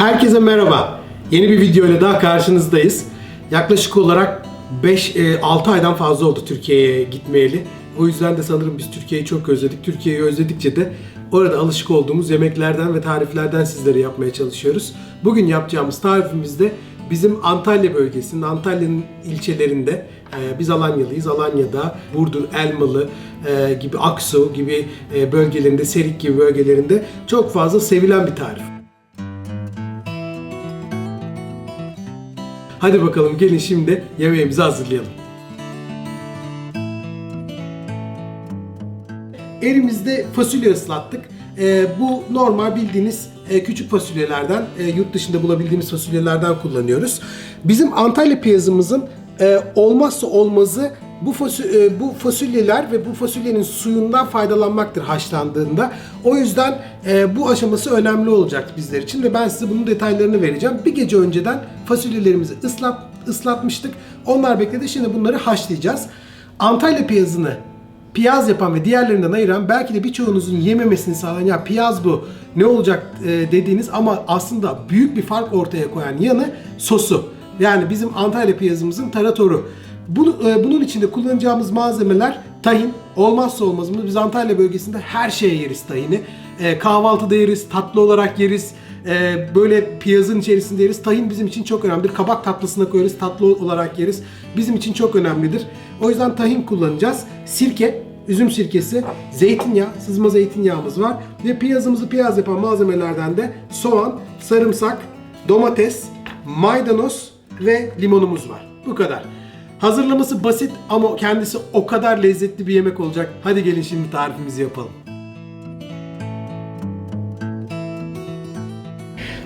Herkese merhaba. Yeni bir video ile daha karşınızdayız. Yaklaşık olarak 5-6 aydan fazla oldu Türkiye'ye gitmeyeli. O yüzden de sanırım biz Türkiye'yi çok özledik. Türkiye'yi özledikçe de orada alışık olduğumuz yemeklerden ve tariflerden sizlere yapmaya çalışıyoruz. Bugün yapacağımız tarifimizde bizim Antalya bölgesinin, Antalya'nın ilçelerinde, e, biz Alanyalıyız. Alanya'da Burdur, Elmalı e, gibi, Aksu gibi e, bölgelerinde, Serik gibi bölgelerinde çok fazla sevilen bir tarif. Hadi bakalım gelin şimdi yemeğimizi hazırlayalım. Elimizde fasulye ıslattık. Ee, bu normal bildiğiniz e, küçük fasulyelerden, e, yurt dışında bulabildiğimiz fasulyelerden kullanıyoruz. Bizim Antalya piyazımızın e, olmazsa olmazı bu, fasu- e, bu fasulyeler ve bu fasulyenin suyundan faydalanmaktır haşlandığında. O yüzden e, bu aşaması önemli olacak bizler için ve ben size bunun detaylarını vereceğim. Bir gece önceden fasulyelerimizi ıslat, ıslatmıştık. Onlar bekledi. Şimdi bunları haşlayacağız. Antalya piyazını piyaz yapan ve diğerlerinden ayıran belki de birçoğunuzun yememesini sağlayan ya piyaz bu ne olacak e, dediğiniz ama aslında büyük bir fark ortaya koyan yanı sosu. Yani bizim Antalya piyazımızın taratoru. Bunu, e, bunun içinde kullanacağımız malzemeler tahin. Olmazsa olmazımız. Biz Antalya bölgesinde her şeye yeriz tahini. E, kahvaltıda yeriz, tatlı olarak yeriz. E, böyle piyazın içerisinde yeriz. Tahin bizim için çok önemlidir. Kabak tatlısına koyarız, tatlı olarak yeriz. Bizim için çok önemlidir. O yüzden tahin kullanacağız. Sirke, üzüm sirkesi, zeytinyağı, sızma zeytinyağımız var. Ve piyazımızı piyaz yapan malzemelerden de soğan, sarımsak, domates, maydanoz ve limonumuz var. Bu kadar. Hazırlaması basit ama kendisi o kadar lezzetli bir yemek olacak. Hadi gelin şimdi tarifimizi yapalım.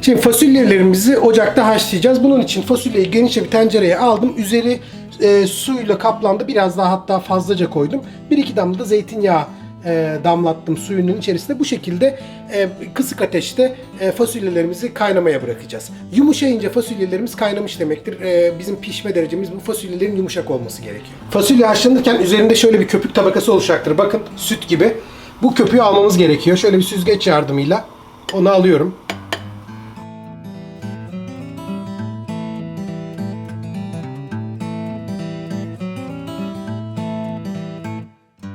Şimdi fasulyelerimizi ocakta haşlayacağız. Bunun için fasulyeyi genişçe bir tencereye aldım. Üzeri e, suyla kaplandı. Biraz daha hatta fazlaca koydum. Bir iki damla da zeytinyağı e, damlattım suyunun içerisinde. Bu şekilde e, kısık ateşte e, fasulyelerimizi kaynamaya bırakacağız. Yumuşayınca fasulyelerimiz kaynamış demektir. E, bizim pişme derecemiz bu fasulyelerin yumuşak olması gerekiyor. Fasulye haşlanırken üzerinde şöyle bir köpük tabakası oluşacaktır. Bakın süt gibi. Bu köpüğü almamız gerekiyor. Şöyle bir süzgeç yardımıyla onu alıyorum.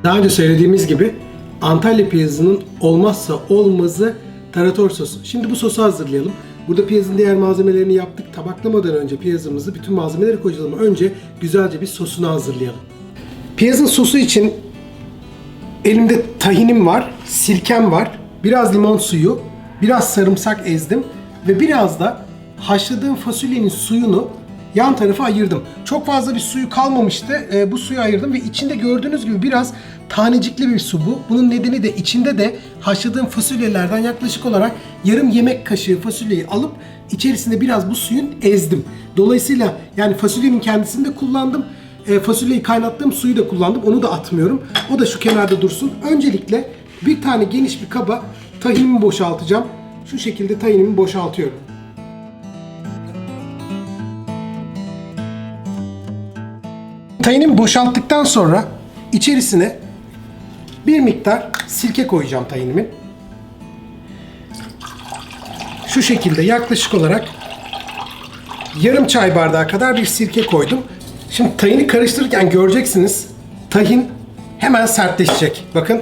Daha önce söylediğimiz gibi Antalya piyazının olmazsa olmazı tarator sosu. Şimdi bu sosu hazırlayalım. Burada piyazın diğer malzemelerini yaptık. Tabaklamadan önce piyazımızı bütün malzemeleri koyacağız ama önce güzelce bir sosunu hazırlayalım. Piyazın sosu için elimde tahinim var, sirkem var, biraz limon suyu, biraz sarımsak ezdim ve biraz da haşladığım fasulyenin suyunu yan tarafa ayırdım. Çok fazla bir suyu kalmamıştı. Ee, bu suyu ayırdım ve içinde gördüğünüz gibi biraz tanecikli bir su bu. Bunun nedeni de içinde de haşladığım fasulyelerden yaklaşık olarak yarım yemek kaşığı fasulyeyi alıp içerisinde biraz bu suyun ezdim. Dolayısıyla yani fasulyenin kendisini de kullandım. E, fasulyeyi kaynattığım suyu da kullandım. Onu da atmıyorum. O da şu kenarda dursun. Öncelikle bir tane geniş bir kaba tahinimi boşaltacağım. Şu şekilde tahinimi boşaltıyorum. Tahinimi boşalttıktan sonra içerisine bir miktar sirke koyacağım tahinimin. Şu şekilde yaklaşık olarak yarım çay bardağı kadar bir sirke koydum. Şimdi tahini karıştırırken göreceksiniz tahin hemen sertleşecek. Bakın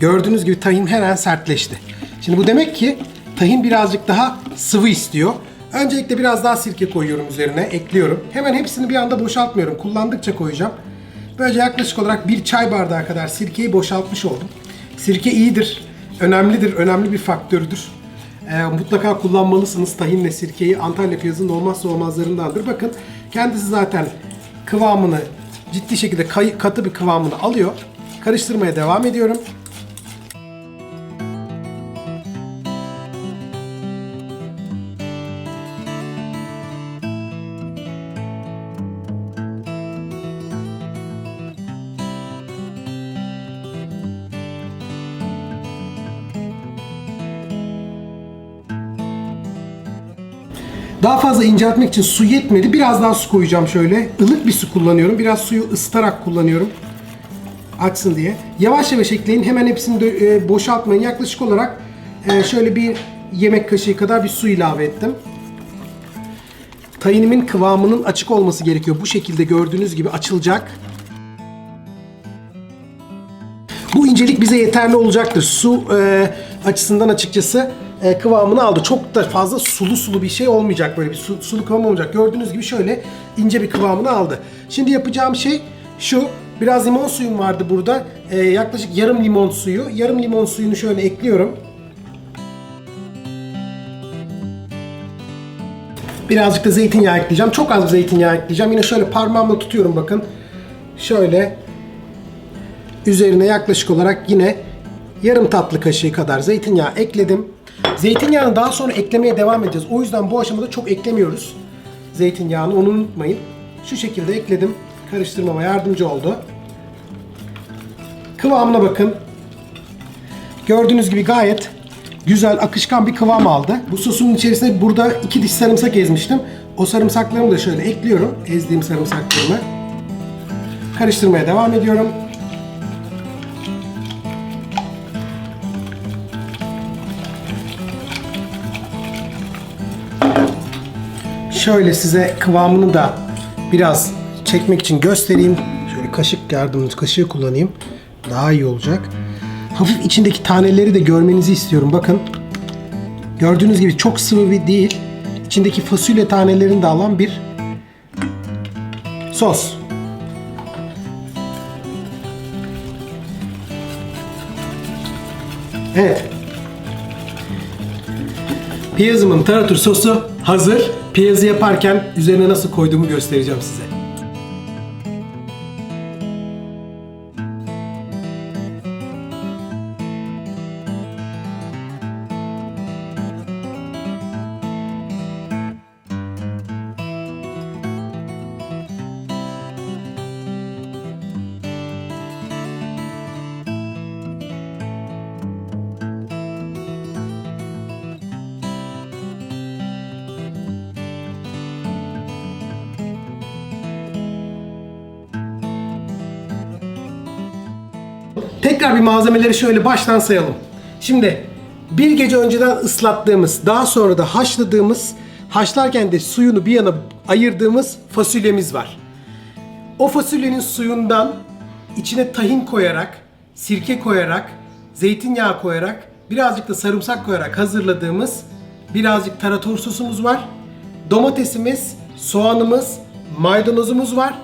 gördüğünüz gibi tahin hemen sertleşti. Şimdi bu demek ki tahin birazcık daha sıvı istiyor. Öncelikle biraz daha sirke koyuyorum üzerine, ekliyorum. Hemen hepsini bir anda boşaltmıyorum. Kullandıkça koyacağım. Böylece yaklaşık olarak bir çay bardağı kadar sirkeyi boşaltmış oldum. Sirke iyidir, önemlidir, önemli bir faktörüdür. Ee, mutlaka kullanmalısınız tahinle sirkeyi. Antalya piyazının olmazsa olmazlarındandır. Bakın kendisi zaten kıvamını ciddi şekilde katı bir kıvamını alıyor. Karıştırmaya devam ediyorum. Daha fazla inceltmek için su yetmedi. Biraz daha su koyacağım şöyle. Ilık bir su kullanıyorum. Biraz suyu ısıtarak kullanıyorum. Açsın diye. Yavaş yavaş ekleyin. Hemen hepsini de, e, boşaltmayın. Yaklaşık olarak e, şöyle bir yemek kaşığı kadar bir su ilave ettim. Tayinimin kıvamının açık olması gerekiyor. Bu şekilde gördüğünüz gibi açılacak. Bu incelik bize yeterli olacaktır. Su e, açısından açıkçası e, kıvamını aldı. Çok da fazla sulu sulu bir şey olmayacak. Böyle bir su, sulu kıvam olmayacak. Gördüğünüz gibi şöyle ince bir kıvamını aldı. Şimdi yapacağım şey şu. Biraz limon suyum vardı burada. E, yaklaşık yarım limon suyu. Yarım limon suyunu şöyle ekliyorum. Birazcık da zeytinyağı ekleyeceğim. Çok az zeytinyağı ekleyeceğim. Yine şöyle parmağımla tutuyorum bakın. Şöyle üzerine yaklaşık olarak yine yarım tatlı kaşığı kadar zeytinyağı ekledim. Zeytinyağını daha sonra eklemeye devam edeceğiz. O yüzden bu aşamada çok eklemiyoruz. Zeytinyağını onu unutmayın. Şu şekilde ekledim. Karıştırmama yardımcı oldu. Kıvamına bakın. Gördüğünüz gibi gayet güzel akışkan bir kıvam aldı. Bu sosun içerisine burada iki diş sarımsak ezmiştim. O sarımsaklarımı da şöyle ekliyorum. Ezdiğim sarımsaklarımı. Karıştırmaya devam ediyorum. Şöyle size kıvamını da biraz çekmek için göstereyim. Şöyle kaşık yardımcı kaşığı kullanayım. Daha iyi olacak. Hafif içindeki taneleri de görmenizi istiyorum. Bakın. Gördüğünüz gibi çok sıvı bir değil. İçindeki fasulye tanelerini de alan bir sos. Evet. Piyazımın tarator sosu hazır. Piyazı yaparken üzerine nasıl koyduğumu göstereceğim size. Tekrar bir malzemeleri şöyle baştan sayalım. Şimdi bir gece önceden ıslattığımız, daha sonra da haşladığımız, haşlarken de suyunu bir yana ayırdığımız fasulyemiz var. O fasulyenin suyundan içine tahin koyarak, sirke koyarak, zeytinyağı koyarak, birazcık da sarımsak koyarak hazırladığımız birazcık tarator sosumuz var. Domatesimiz, soğanımız, maydanozumuz var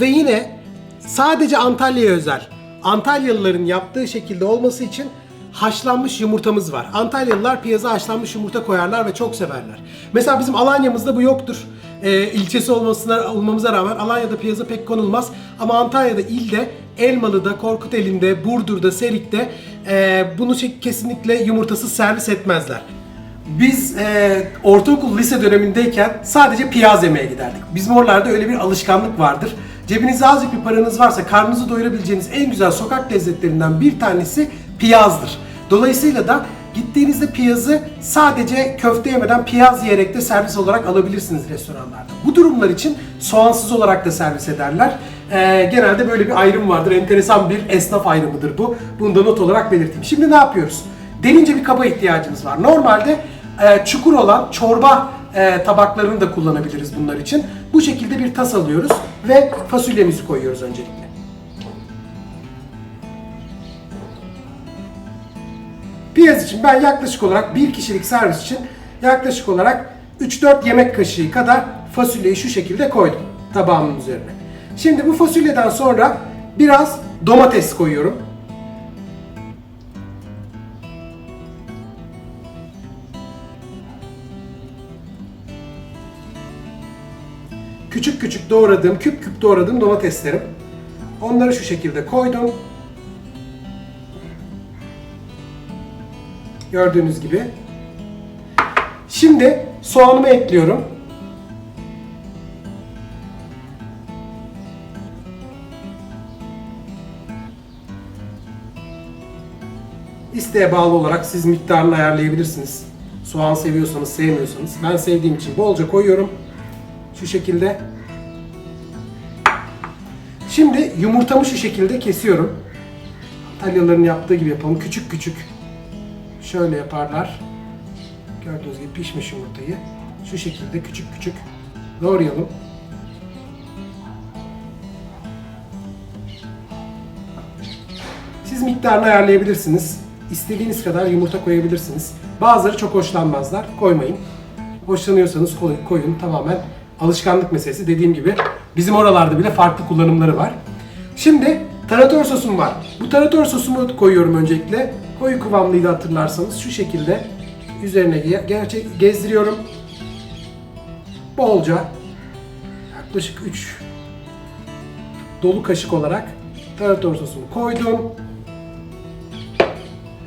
ve yine sadece Antalya'ya özel Antalyalıların yaptığı şekilde olması için haşlanmış yumurtamız var. Antalyalılar piyaza haşlanmış yumurta koyarlar ve çok severler. Mesela bizim Alanya'mızda bu yoktur. Ee, ilçesi olmasına olmamıza rağmen Alanya'da piyaza pek konulmaz. Ama Antalya'da ilde Elmalı'da, Korkuteli'nde, Burdur'da, Serik'te e, bunu şey- kesinlikle yumurtasız servis etmezler. Biz e, ortaokul, lise dönemindeyken sadece piyaz yemeye giderdik. Bizim oralarda öyle bir alışkanlık vardır. Cebinizde azıcık bir paranız varsa karnınızı doyurabileceğiniz en güzel sokak lezzetlerinden bir tanesi piyazdır. Dolayısıyla da gittiğinizde piyazı sadece köfte yemeden piyaz yiyerek de servis olarak alabilirsiniz restoranlarda. Bu durumlar için soğansız olarak da servis ederler. E, genelde böyle bir ayrım vardır. Enteresan bir esnaf ayrımıdır bu. Bunu da not olarak belirteyim. Şimdi ne yapıyoruz? Derince bir kaba ihtiyacımız var. Normalde e, çukur olan çorba e, tabaklarını da kullanabiliriz bunlar için. Bu şekilde bir tas alıyoruz ve fasulyemizi koyuyoruz öncelikle. Piyaz için ben yaklaşık olarak bir kişilik servis için yaklaşık olarak 3-4 yemek kaşığı kadar fasulyeyi şu şekilde koydum tabağımın üzerine. Şimdi bu fasulyeden sonra biraz domates koyuyorum. Küçük küçük doğradığım, küp küp doğradığım domateslerim. Onları şu şekilde koydum. Gördüğünüz gibi. Şimdi soğanımı ekliyorum. İsteğe bağlı olarak siz miktarını ayarlayabilirsiniz. Soğan seviyorsanız, sevmiyorsanız. Ben sevdiğim için bolca koyuyorum. Şu şekilde. Şimdi yumurtamı şu şekilde kesiyorum. Antalyalıların yaptığı gibi yapalım. Küçük küçük. Şöyle yaparlar. Gördüğünüz gibi pişmiş yumurtayı şu şekilde küçük küçük doğrayalım. Siz miktarını ayarlayabilirsiniz. İstediğiniz kadar yumurta koyabilirsiniz. Bazıları çok hoşlanmazlar. Koymayın. Hoşlanıyorsanız koy- koyun. Tamamen alışkanlık meselesi. Dediğim gibi bizim oralarda bile farklı kullanımları var. Şimdi tarator sosum var. Bu tarator sosumu koyuyorum öncelikle. Koyu kıvamlıydı hatırlarsanız. Şu şekilde üzerine ge- gerçek gezdiriyorum. Bolca yaklaşık 3 dolu kaşık olarak tarator sosumu koydum.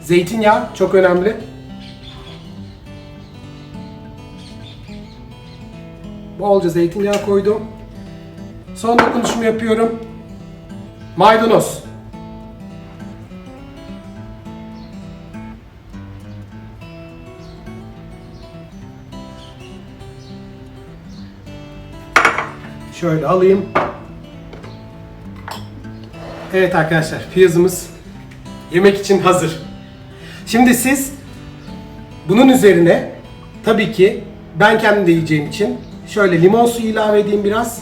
Zeytinyağı çok önemli. Bolca zeytinyağı koydum. Son dokunuşumu yapıyorum. Maydanoz. Şöyle alayım. Evet arkadaşlar, piyazımız yemek için hazır. Şimdi siz bunun üzerine tabii ki ben kendim de yiyeceğim için şöyle limon suyu ilave edeyim biraz.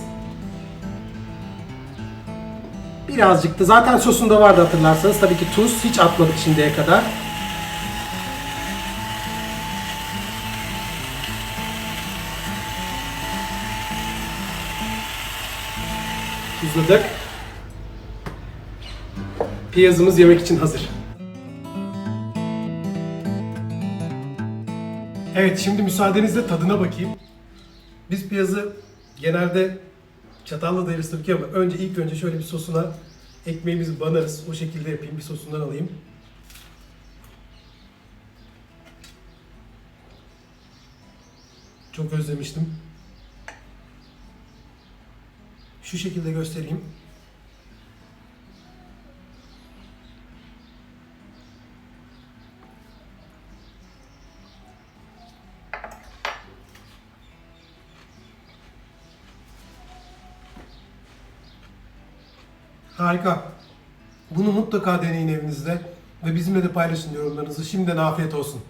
Birazcık da zaten sosunda vardı hatırlarsanız. Tabii ki tuz hiç atmadık şimdiye kadar. Tuzladık. Piyazımız yemek için hazır. Evet şimdi müsaadenizle tadına bakayım. Biz piyazı genelde çatalla da yeriz tabii ki ama önce ilk önce şöyle bir sosuna ekmeğimizi banarız. O şekilde yapayım. Bir sosundan alayım. Çok özlemiştim. Şu şekilde göstereyim. Harika. Bunu mutlaka deneyin evinizde ve bizimle de paylaşın yorumlarınızı. Şimdiden afiyet olsun.